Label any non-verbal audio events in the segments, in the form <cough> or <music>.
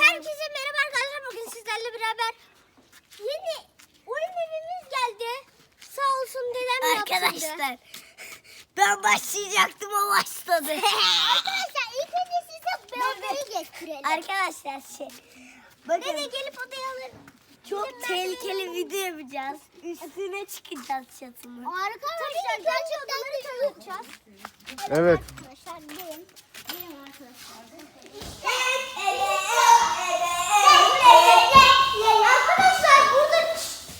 Herkese merhaba arkadaşlar. Bugün sizlerle beraber yeni oyun evimiz geldi. Sağ olsun dedem yaptırdı. Arkadaşlar ben başlayacaktım o başladı. <laughs> Arkadaşlar ilk önce size bebeği getirelim. Arkadaşlar şey bakın Dede gelip odaya alır. çok Bizim tehlikeli video yapacağız. Üstüne çıkacağız çatının. Arkadaşlar gerçekten de tanıtacağız. Evet. Arkadaşlar gelin. Gelin arkadaşlar. Arkadaşlar burada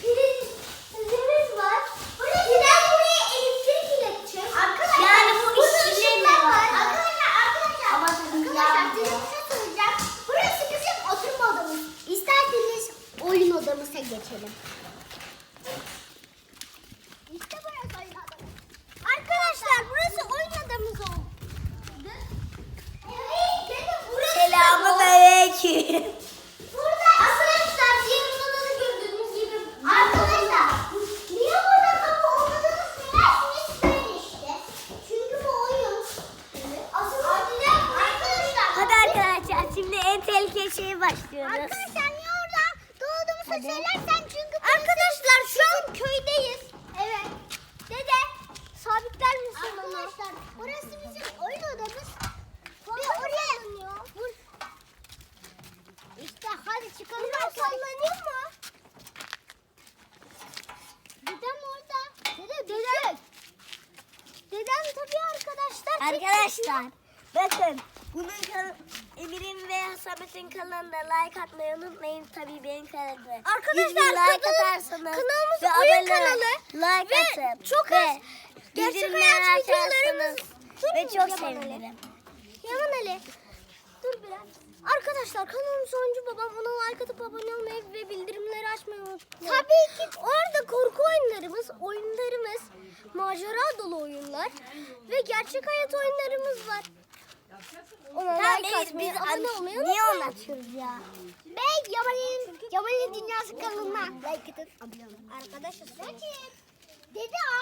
prizimiz var. Buraya giden buraya elektrik ileteceğiz. Arkadaşlar Yani bu burada işçilerin ışıklar de var. Arkadaşlar arkadaşlar. Ama tabii arkadaşlar yanmıyor. size bir şey söyleyeceğim. Burası bizim oturma odamız. İsterseniz oyun odamıza geçelim. İşte burası oyun odamız. Arkadaşlar burası oyun odamız oldu. Evet, gelin burası. Selamun aleyküm. Burada arkadaşlar diğer odada gördüğünüz gibi arkadaşlar niye burada kapı olmadığını söylersiniz böyle işte. Çünkü bu oyun. Asıl önceden arkadaşlar. Hadi arkadaşlar şimdi en tehlikeli şeye başlıyoruz. Arkadaşlar Hadi. söylersen çünkü Arkadaşlar şu an köydeyiz. Evet. Dede sabitler misin? Arkadaşlar burası bizim oyun odamız. Bir oraya. Vur. İşte hadi çıkalım. Biraz sallanıyor mu? Dedem orada. Dede dedem. Dedem tabii arkadaşlar. Arkadaşlar bakın bunun Emir'in ve Samet'in kanalına like atmayı unutmayın tabii benim kanalıma. Arkadaşlar, like atarsanız kanalımız oyun kanalı like ve atın çok ve az gerçek hayat videolarımız. Ve çok sevinirim. Yaman Ali. Dur biraz. Arkadaşlar kanalım sonuncu babam ona like atıp abone olmayı ve bildirimleri açmayı unutmayın. Tabii ki. Orada korku oyunlarımız, oyunlarımız, macera dolu oyunlar ve gerçek hayat oyunlarımız var. Ona Tamam, like atmayı, biz abone olmayı niye anlatıyoruz ya? Ben Yaman'ın Yaman'ın Dünyası kanalına like atın. Arkadaşlar Dede çekiyorum.